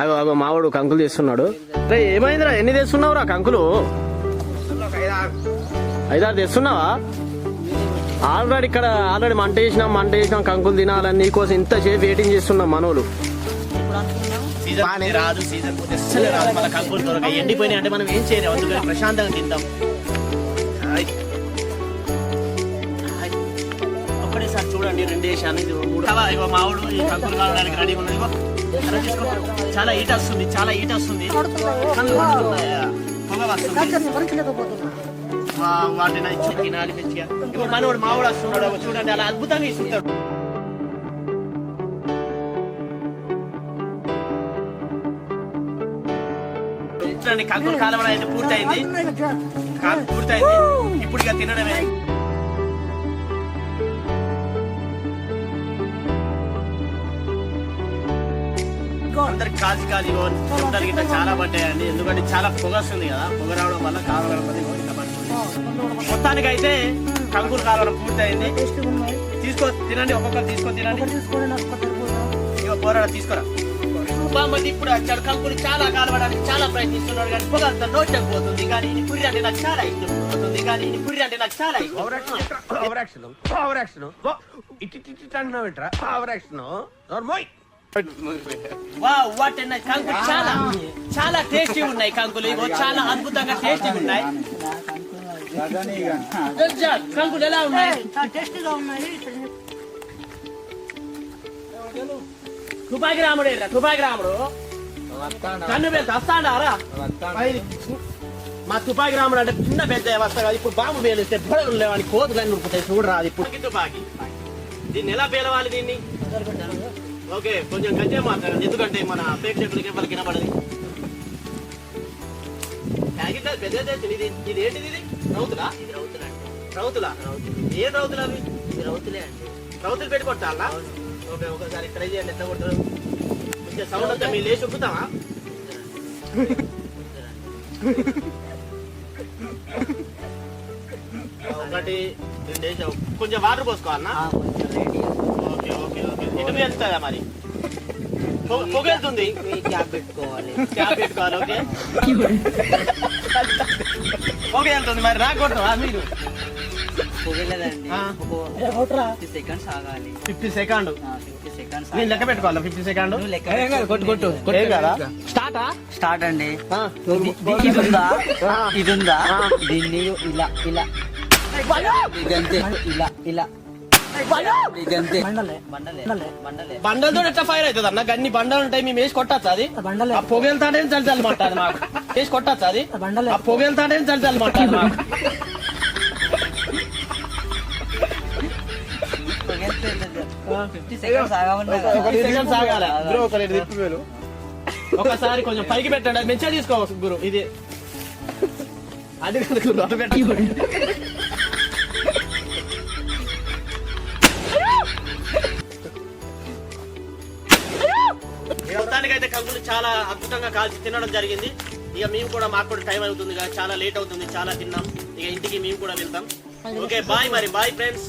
అగో అగో మావాడు కంకులు తెస్తున్నాడు. రే ఏమైందిరా? ఎన్ని తెస్తున్నావురా కంకులు? ఐదారు తెస్తున్నావా? ఆల్రెడీ ఇక్కడ ఆల్రెడీ మంట వేసినాం మంట వేసినాం కంకులు తినాలని నీకోసం ఇంతసేపు వెయిటింగ్ చేస్తున్నాం మనోళ్ళు. సీజన్ పోతే రాదు సీజన్ పోతే అస్సలు రాదు మన కంకులు దొరకాయి ఎండిపోయినాయి అంటే మనం ఏం చేయలేము అందుకని ప్రశాంతంగా తిందాం. ఒక్కడేసారి చూడండి రెండు వేసాను ఇది మూడు. మావుడు ఈ కంకులు కావడానికి రెడీ ఉన్నది ఇగో. అలా తీసుకో. చాలా హీట్ వస్తుంది చాలా హీట్ వస్తుంది. కళ్ళు మండుతున్నాయా? పొగ వస్తుంది వాటిని ఇచ్చి తినాలి మంచిగా ఇప్పుడు మనోడు మావాడు వస్తున్నాడు చూడండి అలా అద్భుతంగా ఇస్తుంటాడు చూడండి కంకులు కాలం అయితే పూర్తయింది పూర్తయింది. ఇప్పుడు ఇక తినడమే. అందరికి కాల్చి కాల్చి చూడడానికి ఇట్లా చాలా పడ్డాయండి. ఎందుకంటే చాలా పొగ వస్తుంది కదా. పొగ రావడం వల్ల కాలం మొత్తానికి అయితే కంకులు కాలం పూర్తయింది. తీసుకో తినండి ఒక్కొక్కరు తీసుకొని తినండి. ఇక పోరాడ తీసుకురా. మంది ఇప్పుడు వచ్చాడు. కంకులు చాలా కాలవడానికి చాలా ప్రయత్నిస్తున్నాడు కానీ పొగ అంత నోట్లోకి పోతుంది. కానీ ఇది పురి అంటే నాకు చాలా ఇష్టం. పోతుంది. కానీ ఇది పురి అంటే నాకు చాలా ఇష్టం. Overaction overaction over action. ఇటు అంటున్నావు ఏంట్రా ఓవరాక్షన్ నోర్మోయ్ వావ్ వాట్ కంకులు చాలా చాలా టేస్టీ ఉన్నాయి కంకులు. ఇగో చాలా అద్భుతంగా టేస్టీ ఉన్నాయి. కంకులు ఎలా ఉన్నాయి? టేస్టీగా ఉన్నాయి. తుపాకి రాముడు తుపాకి రాముడు కన్ను పెద్ద వస్తాడారా? మా తుపాకి రాముడు అంటే చిన్న పెద్ద వస్తా కదా. ఇప్పుడు బాంబు పేలిస్తే బొడలు లేవని కోతులు అన్ని ఉరుకుతాయి. చూడరాదు ఇప్పుడు. తుపాకి దీన్ని ఎలా పేలవాలి దీన్ని? ఓకే కొంచెం గట్టిగా మాట్లాడండి. ఎందుకంటే మన ప్రేక్షకులకి ఎవరికి వినపడదు ప్యాకెట్ పెద్దది. ఇది ఇది ఏంటిది ఇది? రౌతులా? ఇది రౌతులా రౌతులా? ఏ రౌతులు అవి? ఇది రౌతులే అండి. రౌతులు పెట్టి కొట్టాలా? ఓకే ఒకసారి ట్రై చేయండి ఎట్లా కొట్టారు కొంచెం సౌండ్ అంతా మీరు లేచి ఉప్పుతామా ఒకటి రెండు వేసావు. కొంచెం వాటర్ పోసుకోవాలనా? ఓకే ఓకే ఓకే ఇటు మీద వెళ్తుందా మరి పొగ- పొగ వెళ్తుంది పెట్టుకోవాలి క్యాబ్ పెట్టుకోవాలి ఓకే ఓకే మరి రాకూడదు మీరు పొగలేదండి ఫిఫ్టీ సెకండ్స్ ఆగాలి ఫిఫ్టీ సెకండ్ ఫిఫ్టీ సెకండ్స్ నేను లెక్క పెట్టుకోవాలి ఫిఫ్టీ సెకండ్ లెక్క కొట్టు కొట్టు ఏం కదా స్టార్ట్ స్టార్ట్ అండి ఇది ఉందా ఇది ఉందా దీన్ని ఇలా ఇలా ఇదంతే ఇలా ఇలా బండలతో ఎట్లా ఫైర్ అవుతుంది అన్న? గన్ని బండలు ఉంటాయి మేము వేసి కొట్టచ్చు అది? ఆ పొగ వెళ్తాడే చలి చలి మాట్లాడు మాకు. వేసి కొట్టచ్చు అది? ఆ పొగ వెళ్తాడే చలి చలి మాట్లాడు మాకు. ఒకసారి కొంచెం పైకి పెట్టండి. అది మంచిగా తీసుకోవచ్చు గురు ఇది. అది కాదు గురు అటు పెట్టండి. చాలా అద్భుతంగా కాల్చి తినడం జరిగింది. ఇక మేము కూడా మాకు కూడా టైం అవుతుంది కదా చాలా లేట్ అవుతుంది చాలా తిన్నాం. ఇక ఇంటికి మేము కూడా వెళ్తాం. ఓకే బాయ్ మరి బాయ్ ఫ్రెండ్స్.